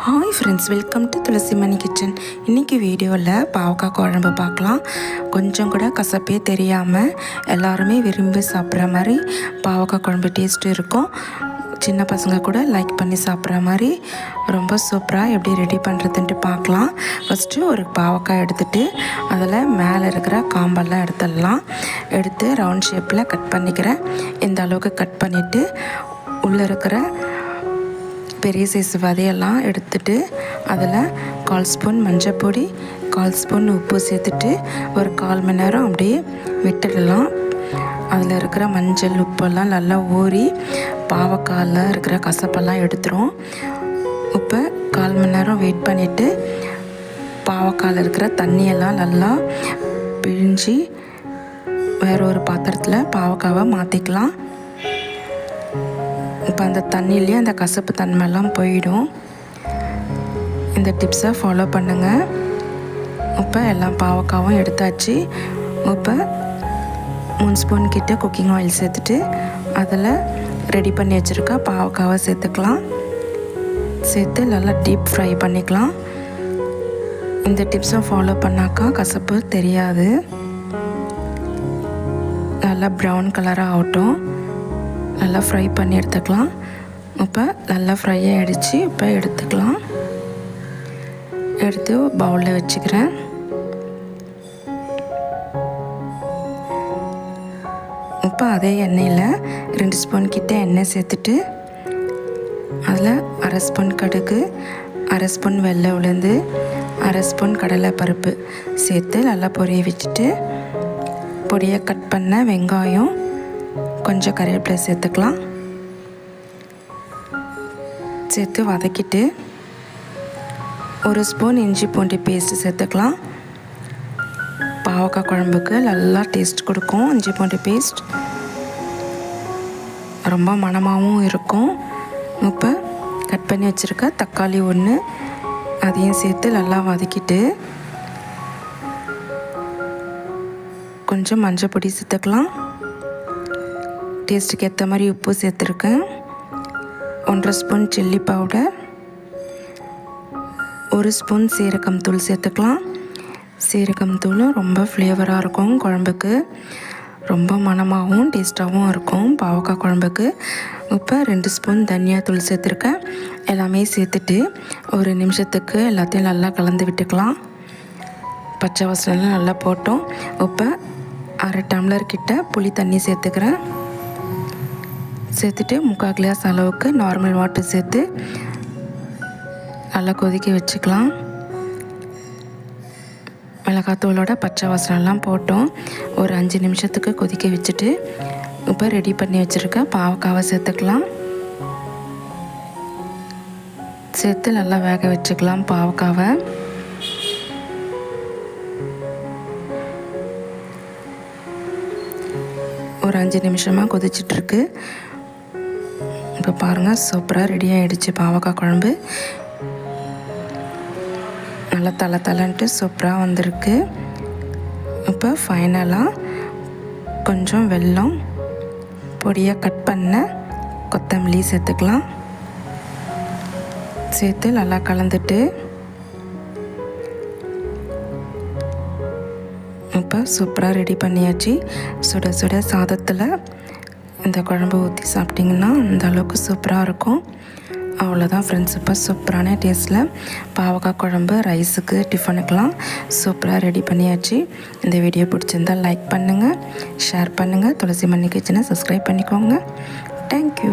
Hi friends welcome to Tulasi Mani kitchen இன்றைக்கி வீடியோவில் பாவக்காய் குழம்பு பார்க்கலாம். கொஞ்சம் கூட கசப்பே தெரியாமல் எல்லாருமே விரும்பி சாப்பிட்ற மாதிரி பாவக்காய் குழம்பு டேஸ்ட்டு இருக்கும். சின்ன பசங்க கூட லைக் பண்ணி சாப்பிட்ற மாதிரி ரொம்ப சூப்பராக எப்படி ரெடி பண்ணுறதுன்ட்டு பார்க்கலாம். ஃபஸ்ட்டு ஒரு பாவக்காய் எடுத்துகிட்டு அதில் மேலே இருக்கிற காம்பெல்லாம் எடுத்துடலாம். எடுத்து ரவுண்ட் ஷேப்பில் கட் பண்ணிக்கிறேன். இந்த அளவுக்கு கட் பண்ணிவிட்டு உள்ளே இருக்கிற பெரிய சைஸ் விதையெல்லாம் எடுத்துட்டு அதில் கால் ஸ்பூன் மஞ்சள் பொடி கால் ஸ்பூன் உப்பு சேர்த்துட்டு ஒரு கால் மணி நேரம் அப்படியே விட்டுடலாம். அதில் இருக்கிற மஞ்சள் உப்பெல்லாம் நல்லா ஊறி பாவக்காயில் இருக்கிற கசப்பெல்லாம் எடுத்துரும். இப்போ கால் மணி நேரம் வெயிட் பண்ணிவிட்டு பாவக்காயில் இருக்கிற தண்ணியெல்லாம் நல்லா பிழிஞ்சு வேற ஒரு பாத்திரத்தில் பாவக்காவை மாற்றிக்கலாம் இப்போ அந்த தண்ணியிலே அந்த கசப்பு தன்மைலாம் போயிடும். இந்த டிப்ஸை ஃபாலோ பண்ணுங்கள் இப்போ எல்லாம் பாவக்காவும் எடுத்தாச்சு. இப்போ மூணு ஸ்பூன் கிட்ட குக்கிங் ஆயில் சேர்த்துட்டு அதில் ரெடி பண்ணி வச்சுருக்க பாவக்காவை சேர்த்துக்கலாம். சேர்த்து நல்லா டீப் ஃப்ரை பண்ணிக்கலாம். இந்த டிப்ஸை ஃபாலோ பண்ணாக்கா கசப்பு தெரியாது. நல்லா ப்ரௌன் கலராக ஆகட்டும். நல்லா ஃப்ரை பண்ணி எடுத்துக்கலாம். இப்போ நல்லா ஃப்ரை ஆகிடுச்சு இப்போ எடுத்துக்கலாம். எடுத்து பவுலில் வச்சுக்கிறேன். இப்போ அதே எண்ணெயில் ரெண்டு ஸ்பூன் கிட்ட எண்ணெய் சேர்த்துட்டு அதில் அரை ஸ்பூன் கடுகு அரை ஸ்பூன் வெள்ளை உளுந்து அரை ஸ்பூன் கடலை பருப்பு சேர்த்து நல்லா பொரிய வச்சுட்டு பொடியை கட் பண்ண வெங்காயம் கொஞ்சம் கருவேப்பிலை சேர்த்துக்கலாம். சேர்த்து வதக்கிட்டு ஒரு ஸ்பூன் இஞ்சி பூண்டு பேஸ்ட்டு சேர்த்துக்கலாம். பாவக்காய் குழம்புக்கு நல்லா டேஸ்ட் கொடுக்கும் இஞ்சி பூண்டு பேஸ்ட் ரொம்ப மணமாகவும் இருக்கும். இப்போ கட் பண்ணி வச்சுருக்க தக்காளி ஒன்று அதையும் சேர்த்து நல்லா வதக்கிட்டு கொஞ்சம் மஞ்சள் பொடி சேர்த்துக்கலாம். டேஸ்ட்டுக்கு ஏற்ற மாதிரி உப்பு சேர்த்துருக்கேன். ஒன்றரை ஸ்பூன் சில்லி பவுடர். ஒரு ஸ்பூன் சீரகம் தூள் சேர்த்துக்கலாம். சீரகம் தூளும் ரொம்ப ஃப்ளேவராக இருக்கும் குழம்புக்கு. ரொம்ப மணமாகவும் டேஸ்ட்டாகவும் இருக்கும் பாவக்காய் குழம்புக்கு. இப்போ ரெண்டு ஸ்பூன் தனியாத்தூள் சேர்த்துருக்கேன். எல்லாமே சேர்த்துட்டு ஒரு நிமிஷத்துக்கு எல்லாத்தையும் நல்லா கலந்து விட்டுக்கலாம். பச்சை வாசலாம் நல்லா போட்டோம். இப்போ அரை டம்ளர் கிட்ட புளி தண்ணி சேர்த்துக்கிறேன். சேர்த்துட்டு முக்கால் கிளாஸ் அளவுக்கு நார்மல் வாட்டர் சேர்த்து நல்லா கொதிக்க வச்சுக்கலாம். மிளகாத்தூளோட பச்சை வாசனெல்லாம் போட்டோம். ஒரு அஞ்சு நிமிஷத்துக்கு கொதிக்க வச்சுட்டு இப்போ ரெடி பண்ணி வச்சுருக்க பாவக்காவை சேர்த்துக்கலாம். சேர்த்து நல்லா வேக வச்சுக்கலாம் பாவக்காவை. ஒரு அஞ்சு நிமிஷமாக கொதிச்சிட்ருக்கு இப்போ பாருங்கள் சூப்பராக ரெடி ஆகிடுச்சு பாவக்காய் குழம்பு. நல்லா தலை தலைன்ட்டு சூப்பராக வந்திருக்கு. இப்போ ஃபைனலாக கொஞ்சம் வெல்லம் பொடியாக கட் பண்ண கொத்தமல்லி சேர்த்துக்கலாம். சேர்த்து நல்லா கலந்துட்டு இப்போ சூப்பராக ரெடி பண்ணியாச்சு. சுட சுட சாதத்தில் இந்த குழம்பு ஊற்றி சாப்பிட்டிங்கன்னா அந்த அளவுக்கு சூப்பராக இருக்கும். அவ்வளோதான் ஃப்ரெண்ட்ஸ் இப்போ சூப்பரான டேஸ்ட்டில் பாவக்காய் குழம்பு ரைஸுக்கு டிஃபனுக்கெலாம் சூப்பராக ரெடி பண்ணியாச்சு. இந்த வீடியோ பிடிச்சிருந்தால் லைக் பண்ணுங்கள் ஷேர் பண்ணுங்கள் துளசி மண்ணி கிச்சனை சப்ஸ்கிரைப் பண்ணிக்கோங்க தேங்க்யூ